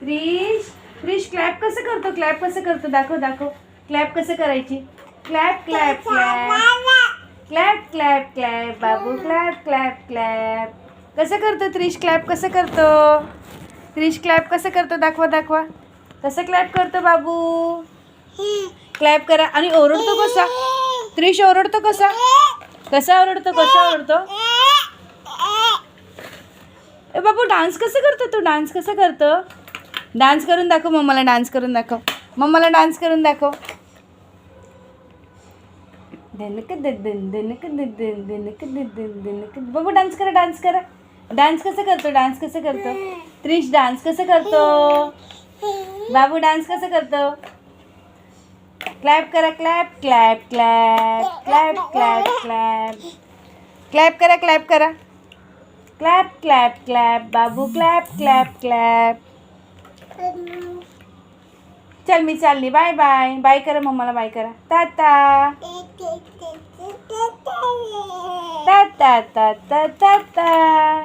Krish Krish clap कसं करतो? Clap कसं करतो? दाखव दाखव. क्लॅप कसं करायची? Clap clap clap clap clap clap बाबू क्लॅप क्लॅप क्लॅप कसं करतो त्रिश क्लॅप कसं करतो? त्रिश क्लॅप कसं करतो? दाखवा दाखवा. कसं क्लॅप करतो बाबू? क्लॅप करा. आणि ओरडतो कसा? त्रिश ओरडतो कसा? कसा ओरडतो? कसा ओरडतो? ए बाबू डान्स कसं करतो तू? डान्स कसं करतो? डान्स करून दाखव मम्माला डान्स करून दाखव. मम्माला डान्स करून दाखव. दिनक दिन दिनक दिन दिनक दिन दिनक बाबू डान्स करा डान्स करा. डान्स कसं करतो डान्स कसं करतो? त्रिश डान्स कसं करतो? बाबू डान्स कसं करतो? क्लॅप करा clap clap clap clap clap clap. Clap करा क्लॅप करा. क्लॅप क्लॅप क्लॅप बाबू क्लॅप क्लॅप क्लॅप. चल मी चालली. Bye bye. बाय करा मम्माला बाय करा. ताता टाटा टाटा टाटा.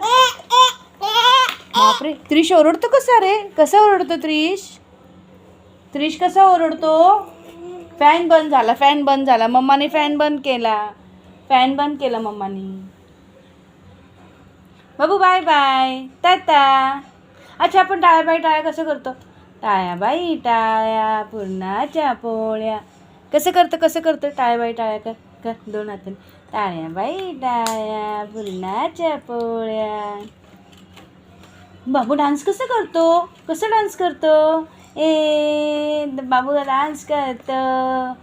बापरे. त्रिश ओरडतो कसा रे? कसा ओरडतो त्रिश? त्रिश कसा ओरडतो? फॅन बंद झाला फॅन बंद झाला. मम्माने फॅन बंद केला. फॅन बंद केला मम्माने. बाबू बाय बाय. टाटा. अच्छा आपण टाळ्या बाई टाळ्या कसं करतो? टाळ्या बाई टाळ्या पुरणाच्या पोळ्या. कसं करतं कसं करतं? टाळ्या बाई टाळ्या कर कर दोन हाताने. टाळ्या बाई टाळ्या पुरणाच्या पोळ्या. बाबू डान्स कसं करतो? कसं डान्स करतो? ए बाबू डान्स करतो.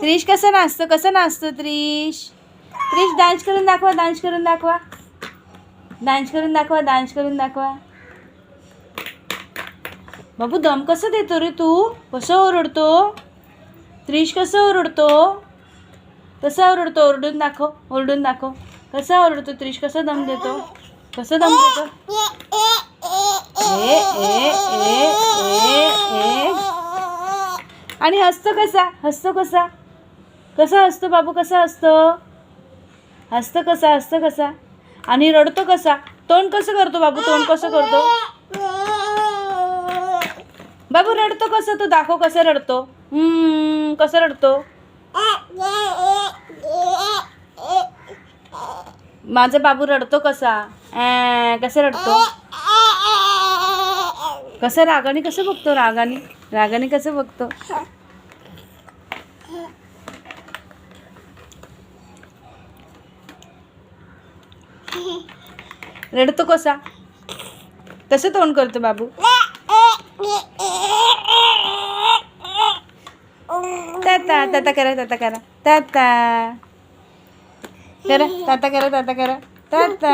त्रिश कसं नाचतो? कसं नाचतो त्रिश? त्रिश डान्स करून दाखवा डान्स करून दाखवा. डान्स करून दाखवा डान्स करून दाखवा. बाबू दम कसं देतो रे तू? कसं ओरडतो? त्रिश कसं ओरडतो? कसं ओरडतो ओरडून दाखव ओरडून दाखव. कसा ओरडतो त्रिश? कसं दम देतो? कसं दम देतो? ए ए ए ए. आणि हसतो कसा? हसतो कसा? कसा हसतो बाबू? कसा हसतो? हसतं कसा हसतं कसा? आणि रडतो कसा? तोंड कसं करतो बाबू? तोंड कसं करतो? बाबू रडतो कसं? तू दाखव कसं रडतो. कसं रडतो? माझा बाबू रडतो कसा? कसं रडतो? कसं रागाने कसं बघतो रागाने? रागाने कसं बघतो? रडतो कसा? कसं तोंड करतो बाबू? ताता ताता करा ताता करा ताता करा ताता करा ताता करा ताता